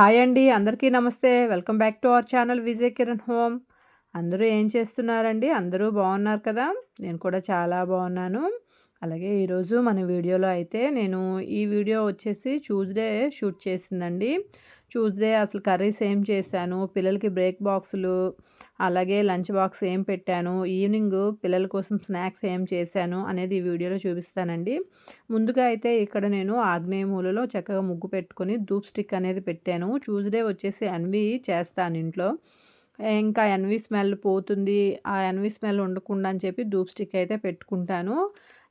Hi అండి అందరికీ నమస్తే. Welcome back to our channel Vijay Kiran home. అందరూ ఏం చేస్తున్నారండి? అందరూ బాగున్నారు కదా? నేను కూడా చాలా బాగున్నాను. అలాగే ఈరోజు మన వీడియోలో అయితే నేను ఈ వీడియో వచ్చేసి ట్యూస్డే షూట్ చేసిందండి. ట్యూస్డే అసలు కర్రీస్ ఏం చేశాను పిల్లలకి బ్రేక్ బాక్సులు అలాగే లంచ్ బాక్స్ ఏం పెట్టాను ఈవినింగ్ పిల్లల కోసం స్నాక్స్ ఏం చేశాను అనేది ఈ వీడియోలో చూపిస్తానండి. ముందుగా అయితే ఇక్కడ నేను ఆగ్నేయ మూలలో చక్కగా ముగ్గు పెట్టుకొని ధూప్ స్టిక్ అనేది పెట్టాను. ట్యూస్డే వచ్చేసి అన్వి చేస్తాను ఇంట్లో. ఇంకా ఎన్వి స్మెల్ పోతుంది ఆ ఎన్వి స్మెల్ ఉండకుండా అని చెప్పి ధూప్ స్టిక్ అయితే పెట్టుకుంటాను.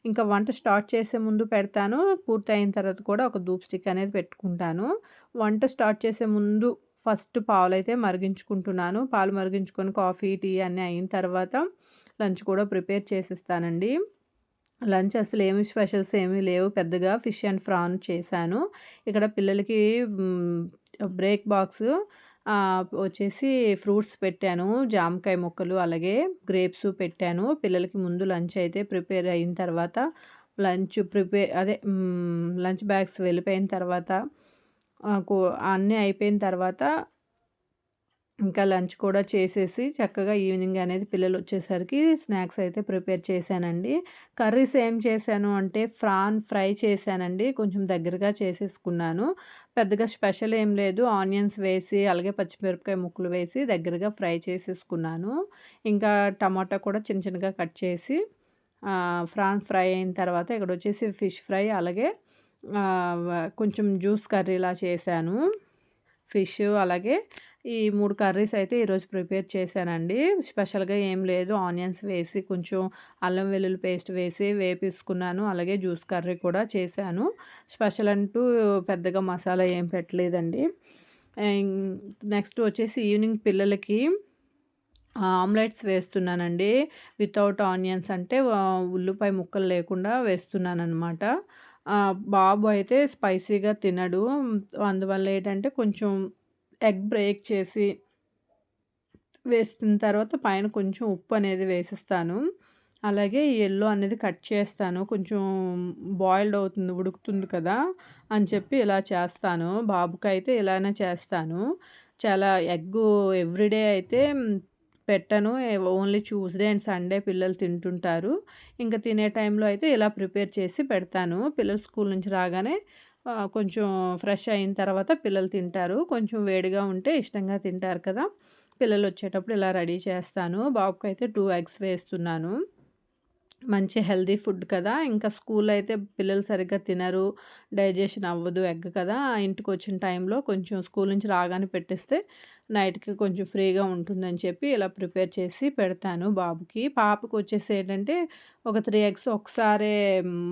ఇంకా వంట స్టార్ట్ చేసే ముందు పెడతాను. పూర్తి అయిన తర్వాత కూడా ఒక ధూప్ స్టిక్ అనేది పెట్టుకుంటాను. వంట స్టార్ట్ చేసే ముందు ఫస్ట్ పాలు అయితే మరిగించుకుంటున్నాను. పాలు మరిగించుకొని కాఫీ టీ అన్నీ అయిన తర్వాత లంచ్ కూడా ప్రిపేర్ చేసిస్తానండి. లంచ్ అసలు ఏమి స్పెషల్స్ ఏమీ లేవు. పెద్దగా ఫిష్ అండ్ ఫ్రాన్ చేశాను. ఇక్కడ పిల్లలకి బ్రేక్ బాక్స్ వచ్చేసి ఫ్రూట్స్ పెట్టాను. జామకాయ ముక్కలు అలాగే గ్రేప్స్ పెట్టాను. పిల్లలకి ముందు లంచ్ అయితే ప్రిపేర్ అయిన తర్వాత లంచ్ ప్రిపేర్ అదే లంచ్ బ్యాగ్స్ వెళ్ళిపోయిన తర్వాత అన్నీ అయిపోయిన తర్వాత ఇంకా లంచ్ కూడా చేసేసి చక్కగా ఈవినింగ్ అనేది పిల్లలు వచ్చేసరికి స్నాక్స్ అయితే ప్రిపేర్ చేశానండి. కర్రీస్ ఏం చేశాను అంటే ఫ్రాన్ ఫ్రై చేశానండి. కొంచెం దగ్గరగా చేసేసుకున్నాను. పెద్దగా స్పెషల్ ఏం లేదు. ఆనియన్స్ వేసి అలాగే పచ్చిమిరపకాయ ముక్కలు వేసి దగ్గరగా ఫ్రై చేసేసుకున్నాను. ఇంకా టమాటా కూడా చిన్న చిన్నగా కట్ చేసి ఫ్రాన్ ఫ్రై అయిన తర్వాత ఇక్కడ వచ్చేసి ఫిష్ ఫ్రై అలాగే కొంచెం జ్యూస్ కర్రీలా చేశాను. ఫిష్ అలాగే ఈ మూడు కర్రీస్ అయితే ఈరోజు ప్రిపేర్ చేశానండి. స్పెషల్గా ఏం లేదు. ఆనియన్స్ వేసి కొంచెం అల్లం వెల్లుల్లి పేస్ట్ వేసి వేపించుకున్నాను అలాగే జ్యూస్ కర్రీ కూడా చేశాను. స్పెషల్ అంటూ పెద్దగా మసాలా ఏం పెట్టలేదండి. నెక్స్ట్ వచ్చేసి ఈవినింగ్ పిల్లలకి ఆమ్లెట్స్ వేస్తున్నానండి. వితౌట్ ఆనియన్స్ అంటే ఉల్లిపాయ ముక్కలు లేకుండా వేస్తున్నాను అనమాట బాబు అయితే స్పైసీగా తినడు. అందువల్ల ఏంటంటే కొంచెం ఎగ్ బ్రేక్ చేసి వేసిన తర్వాత పైన కొంచెం ఉప్పు అనేది వేసిస్తాను. అలాగే ఎల్లో అనేది కట్ చేస్తాను. కొంచెం బాయిల్డ్ అవుతుంది ఉడుకుతుంది కదా అని చెప్పి ఇలా చేస్తాను. బాబుకి అయితే ఇలానే చేస్తాను. చాలా ఎగ్ ఎవ్రీడే అయితే పెట్టను. ఓన్లీ ట్యూస్డే అండ్ సండే పిల్లలు తింటుంటారు. ఇంకా తినే టైంలో అయితే ఇలా ప్రిపేర్ చేసి పెడతాను. పిల్లలు స్కూల్ నుంచి రాగానే కొంచెం ఫ్రెష్ అయిన తర్వాత పిల్లలు తింటారు. కొంచెం వేడిగా ఉంటే ఇష్టంగా తింటారు కదా. పిల్లలు వచ్చేటప్పుడు ఇలా రెడీ చేస్తాను. బాబుకి అయితే టూ ఎగ్స్ వేస్తున్నాను. మంచి హెల్దీ ఫుడ్ కదా. ఇంకా స్కూల్ అయితే పిల్లలు సరిగ్గా తినరు. డైజెషన్ అవ్వదు ఎగ్ కదా ఇంటికి వచ్చిన టైంలో కొంచెం స్కూల్ నుంచి రాగానే పెట్టిస్తే నైట్కి కొంచెం ఫ్రీగా ఉంటుందని చెప్పి ఇలా ప్రిపేర్ చేసి పెడతాను బాబుకి. పాపకు వచ్చేసి ఏంటంటే ఒక త్రీ ఎగ్స్ ఒకసారి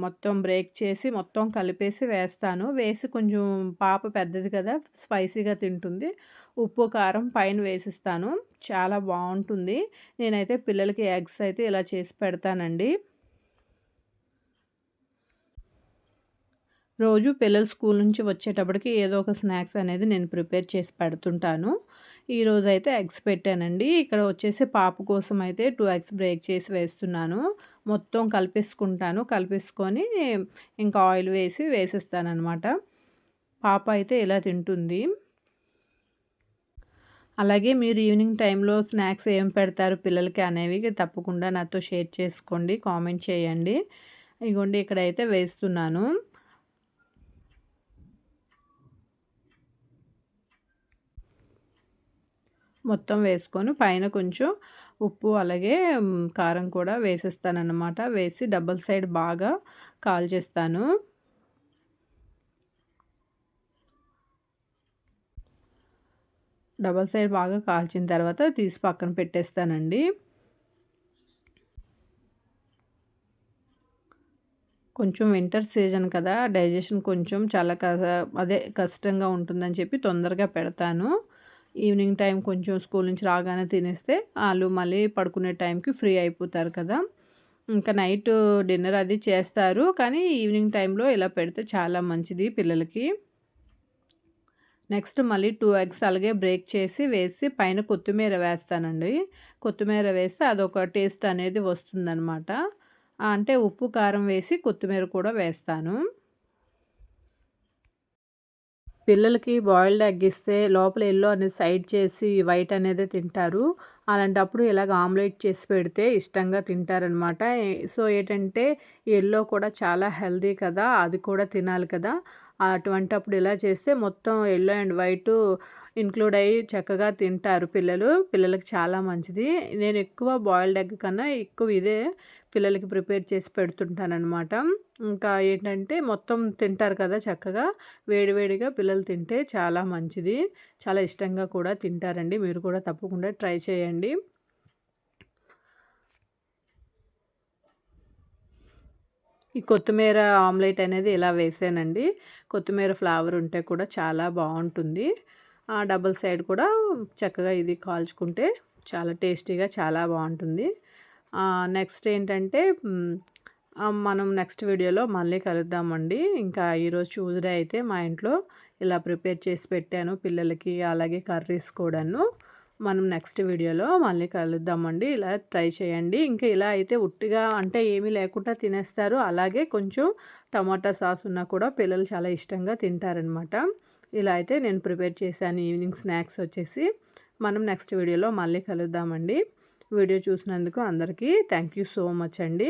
మొత్తం బ్రేక్ చేసి మొత్తం కలిపేసి వేస్తాను. వేసి కొంచెం పాప పెద్దది కదా స్పైసీగా తింటుంది. ఉప్పు కారం పైన వేసిస్తాను. చాలా బాగుంటుంది. నేనైతే పిల్లలకి ఎగ్స్ అయితే ఇలా చేసి పెడతానండి. రోజు పిల్లలు స్కూల్ నుంచి వచ్చేటప్పటికి ఏదో ఒక స్నాక్స్ అనేది నేను ప్రిపేర్ చేసి పెడుతుంటాను. ఈరోజు అయితే ఎగ్స్ పెట్టానండి. ఇక్కడ వచ్చేసి పాప కోసం అయితే టూ ఎగ్స్ బ్రేక్ చేసి వేస్తున్నాను. మొత్తం కలిపేసుకుంటాను. కలిపేసుకొని ఇంకా ఆయిల్ వేసి వేసిస్తాను అనమాట పాప అయితే ఇలా తింటుంది. అలాగే మీరు ఈవినింగ్ టైంలో స్నాక్స్ ఏం పెడతారు పిల్లలకి అనేవి తప్పకుండా నాతో షేర్ చేసుకోండి కామెంట్ చేయండి. ఇగోండి ఇక్కడైతే వేస్తున్నాను. మొత్తం వేసుకొని పైన కొంచెం ఉప్పు అలాగే కారం కూడా వేసేస్తానన్నమాట. వేసి డబల్ సైడ్ బాగా కాల్ చేస్తాను. డబల్ సైడ్ బాగా కాల్చిన తర్వాత తీసి పక్కన పెట్టేస్తానండి. కొంచెం వింటర్ సీజన్ కదా డైజెషన్ కొంచెం చాలా అదే కష్టంగా ఉంటుందని చెప్పి తొందరగా పెడతాను. ఈవినింగ్ టైం కొంచెం స్కూల్ నుంచి రాగానే తినేస్తే వాళ్ళు మళ్ళీ పడుకునే టైంకి ఫ్రీ అయిపోతారు కదా. ఇంకా నైట్ డిన్నర్ అది చేస్తారు. కానీ ఈవినింగ్ టైంలో ఇలా పెడితే చాలా మంచిది పిల్లలకి. నెక్స్ట్ మళ్ళీ టూ ఎగ్స్ అలాగే బ్రేక్ చేసి వేసి పైన కొత్తిమీర వేస్తానండి. కొత్తిమీర వేస్తే అదొక టేస్ట్ అనేది వస్తుందన్నమాట. అంటే ఉప్పు కారం వేసి కొత్తిమీర కూడా వేస్తాను. పిల్లలకి బాయిల్డ్ ఎగ్ ఇస్తే లోపల ఎల్లో అనేది సైడ్ చేసి వైట్ అనేది తింటారు. అలాంటప్పుడు ఇలాగ ఆమ్లెట్ చేసి పెడితే ఇష్టంగా తింటారనమాట. సో ఏంటంటే ఎల్లో కూడా చాలా హెల్దీ కదా అది కూడా తినాలి కదా. అటువంటప్పుడు ఇలా చేస్తే మొత్తం ఎల్లో అండ్ వైట్ ఇంక్లూడ్ అయ్యి చక్కగా తింటారు పిల్లలు. పిల్లలకి చాలా మంచిది. నేను ఎక్కువ బాయిల్డ్ ఎగ్ కన్నా ఎక్కువ ఇదే పిల్లలకి ప్రిపేర్ చేసి పెడుతుంటానమాట ఇంకా ఏంటంటే మొత్తం తింటారు కదా చక్కగా. వేడివేడిగా పిల్లలు తింటే చాలా మంచిది. చాలా ఇష్టంగా కూడా తింటారండి. మీరు కూడా తప్పకుండా ట్రై చేయండి. ఈ కొత్తిమీర ఆమ్లెట్ అనేది ఇలా వేసానండి. కొత్తిమీర ఫ్లేవర్ ఉంటే కూడా చాలా బాగుంటుంది. డబుల్ సైడ్ కూడా చక్కగా ఇది కాల్చుకుంటే చాలా టేస్టీగా చాలా బాగుంటుంది. నెక్స్ట్ ఏంటంటే మనం నెక్స్ట్ వీడియోలో మళ్ళీ కలుద్దామండి. ఇంకా ఈరోజు ట్యూస్డే అయితే మా ఇంట్లో ఇలా ప్రిపేర్ చేసి పెట్టాను పిల్లలకి అలాగే కర్రీస్ కూడాను. మనం నెక్స్ట్ వీడియోలో మళ్ళీ కలుద్దామండి. ఇలా ట్రై చేయండి. ఇంకా ఇలా అయితే ఉట్టిగా అంటే ఏమీ లేకుండా తినేస్తారు. అలాగే కొంచెం టమాటా సాస్ ఉన్నా కూడా పిల్లలు చాలా ఇష్టంగా తింటారనమాట. ఇలా అయితే నేను ప్రిపేర్ చేశాను. ఈవినింగ్ స్నాక్స్ వచ్చేసి మనం నెక్స్ట్ వీడియోలో మళ్ళీ కలుద్దామండి. వీడియో చూసినందుకు అందరికీ థ్యాంక్ యూ సో మచ్ అండి.